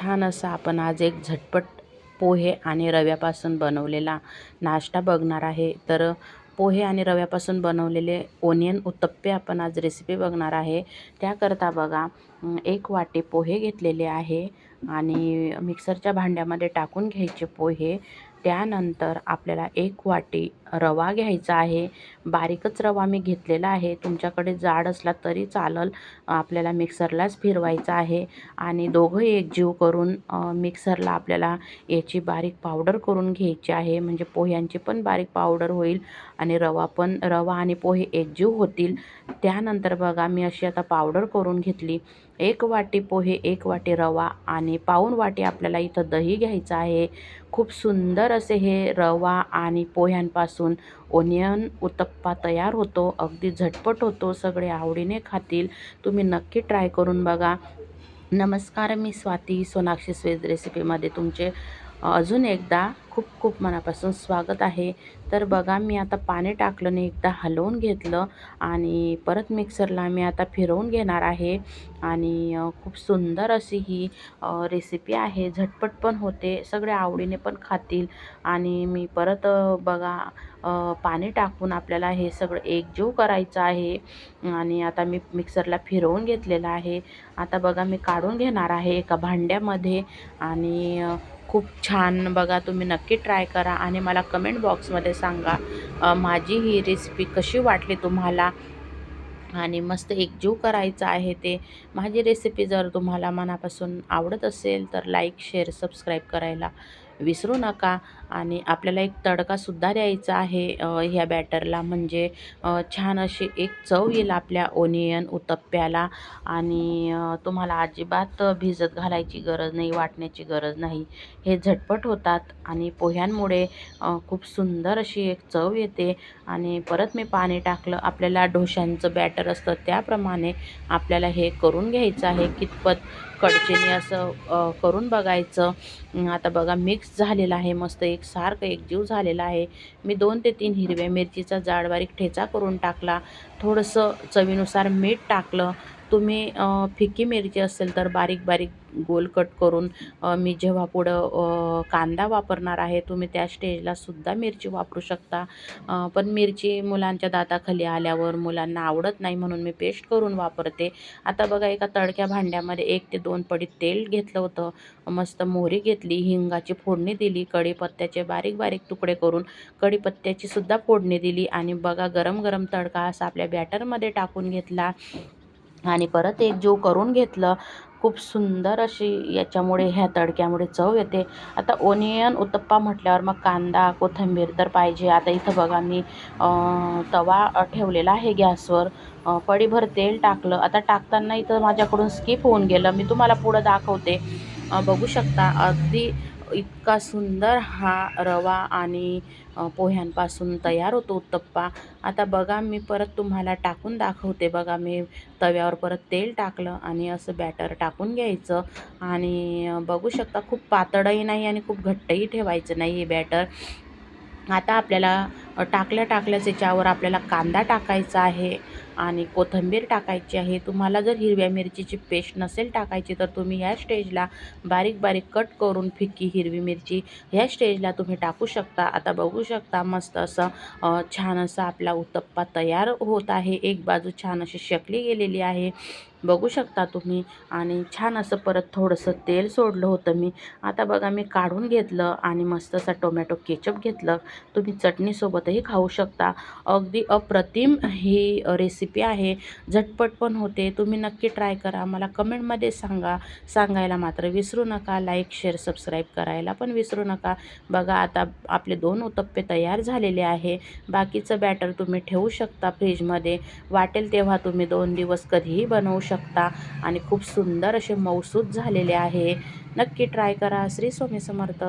छान असा आपण आज एक झटपट पोहे आणि रव्यापासून बनवलेला नाश्ता बघणार आहे. तर पोहे आणि रव्यापासून बनवलेले ओनियन उत्तप्पे आपण आज रेसिपी बघणार आहे. त्याकरता बघा एक वाटी पोहे घेतलेले आहे आणि मिक्सरच्या भांड्यामध्ये टाकून घ्यायचे पोहे. त्यानंतर आपल्याला एक वाटी रवा घ्यायचा आहे. बारीकच रवा मी घेतलेला आहे. तुमच्याकडे जाड असला तरी चालल. आपल्याला मिक्सरलाच फिरवायचा आहे. आणि दोघं एकजीव करून मिक्सरला आपल्याला याची बारीक पावडर करून घ्यायची आहे. म्हणजे पोह्यांची पण बारीक पावडर होईल आणि रवा पण रवा आणि पोहे एकजीव होतील. त्यानंतर बघा मी अशी आता पावडर करून घेतली. एक वाटी पोहे एक वाटी रवा आणि पाऊण वाटी आपल्याला इथं दही घ्यायचं आहे. खूप सुंदर असे हे रवा आणि पोह्यांपासून ओनियन उत्तप्पा तयार होतो. अगदी झटपट होतो. सगळे आवडीने खातील. तुम्ही नक्की ट्राय करून बघा. नमस्कार मी स्वाती सोनाक्षी स्वेज रेसिपीमध्ये तुमचे अजून एकदा खूप खूप मनापासून स्वागत आहे. तर बघा मी आता पाणी टाकलं नाही एकदा हलवून घेतलं आणि परत मिक्सरला मी आता फिरवून घेणार आहे. आणि खूप सुंदर अशी ही रेसिपी आहे. झटपट पण होते सगळे आवडीने पण खातील. आणि मी परत बघा पाणी टाकून आपल्याला हे सगळं एकजीव करायचं आहे. आणि आता मी मिक्सरला फिरवून घेतलेलं आहे. आता बघा मी काढून घेणार आहे एका भांड्यामध्ये. आणि खूप छान बघा तुम्ही नक्की ट्राय करा आणि मला कमेंट बॉक्समध्ये सांगा माझी ही रेसिपी कशी वाटली तुम्हाला? आणि मस्त एकजीव करायचं आहे ते. माझी रेसिपी जर तुम्हाला मनापासून आवडत असेल तर लाईक शेअर सबस्क्राईब करायला. विसरू नका. आणि आपल्याला एक तडकासुद्धा द्यायचा आहे ह्या बॅटरला. म्हणजे छान अशी एक चव येईल आपल्या ओनियन उत्तप्प्याला आणि तुम्हाला अजिबात भिजत घालायची गरज नाही वाटण्याची गरज नाही. हे झटपट होतात आणि पोह्यांमुळे खूप सुंदर अशी एक चव येते. आणि परत मी पाणी टाकलं. आपल्याला डोशांचं बॅटर असतं त्याप्रमाणे आपल्याला हे करून घ्यायचं आहे. कितपत कडचेने असं करून बघायचं. आता बघा मिक्स झालेलं आहे मस्त एक सारखं एकजीव झालेला आहे. मी दोन ते तीन हिरव्या मिरचीचा जाड बारीक ठेचा करून टाकला. थोडंसं चवीनुसार मीठ टाकलं. तुम्ही फिकी मिरची असेल तर बारीक बारीक गोल कट करून मी जेव्हा पुढं कांदा वापरणार आहे तुम्ही त्या स्टेजला सुद्धा मिरची वापरू शकता. पण मिरची मुलांच्या दाताखाली आल्यावर मुलांना आवडत नाही म्हणून मी पेस्ट करून वापरते. आता बघा एका तडक्या भांड्यामध्ये एक ते दोन पडी तेल घेतलं होतं. मस्त मोहरी घेतली हिंगाची फोडणी दिली कढीपत्त्याचे बारीक बारीक तुकडे करून कढीपत्त्याची सुद्धा फोडणी दिली आणि बघा गरम गरम तडका असा आपल्या बॅटरमध्ये टाकून घेतला. आणि परत एक जीव करून घेतलं खूप सुंदर अशी याच्यामुळे ह्या तडक्यामुळे चव येते. आता ओनियन उत्तप्पा म्हटल्यावर मग कांदा कोथिंबीर तर पाहिजे. आता इथं बघा मी तवा ठेवलेला आहे गॅसवर. पडीभर तेल टाकलं. आता टाकताना इथं माझ्याकडून स्किप होऊन गेलं. मी तुम्हाला पुढं दाखवते. बघू शकता अगदी इतका सुंदर हा रवा आणि पोह्यांपासून तयार होतो उत्तप्पा. आता बघा मी परत तुम्हाला टाकून दाखवते. बघा मी तव्यावर परत तेल टाकलं आणि असं बॅटर टाकून घ्यायचं. आणि बघू शकता खूप पातळही नाही आणि खूप घट्टही ठेवायचं नाही हे बॅटर. आता आपल्याला टाकल्या टाकल्याच याच्यावर आपल्याला कांदा टाकायचा आहे आणि कोथिंबीर टाकायची आहे. तुम्हाला जर हिरव्या मिरचीची पेस्ट नसेल टाकायची तर तुम्ही ह्या स्टेजला बारीक बारीक कट करून फिक्की हिरवी मिरची ह्या स्टेजला तुम्ही टाकू शकता. आता बघू शकता मस्त असं छान असा आपला उत्तप्पा तयार होत आहे. एक बाजू छान अशी शकली गेलेली आहे. बघू शकता तुम्ही. आणि छान असं परत थोडंसं तेल सोडलं होतं मी. आता बघा मी काढून घेतलं आणि मस्त असा टोमॅटो केचप घेतलं. तुम्ही चटणीसोबत चटणीसोबतही खाऊ शकता. अगदी अप्रतिम ही रेसिपी आहे. झटपट पण होते. तुम्ही नक्की ट्राय करा. मला कमेंटमध्ये सांगा. सांगायला मात्र विसरू नका. लाईक शेअर सबस्क्राईब करायला पण विसरू नका. बघा आता आपले दोन उत्तप्पे तयार झालेले आहे. बाकीचं बॅटर तुम्ही ठेवू शकता फ्रीजमध्ये वाटेल तेव्हा तुम्ही दोन दिवस कधीही बनवू शकता. आणि खूप सुंदर असे मऊसूद झालेले आहे. नक्की ट्राय करा. श्री स्वामी समर्थ.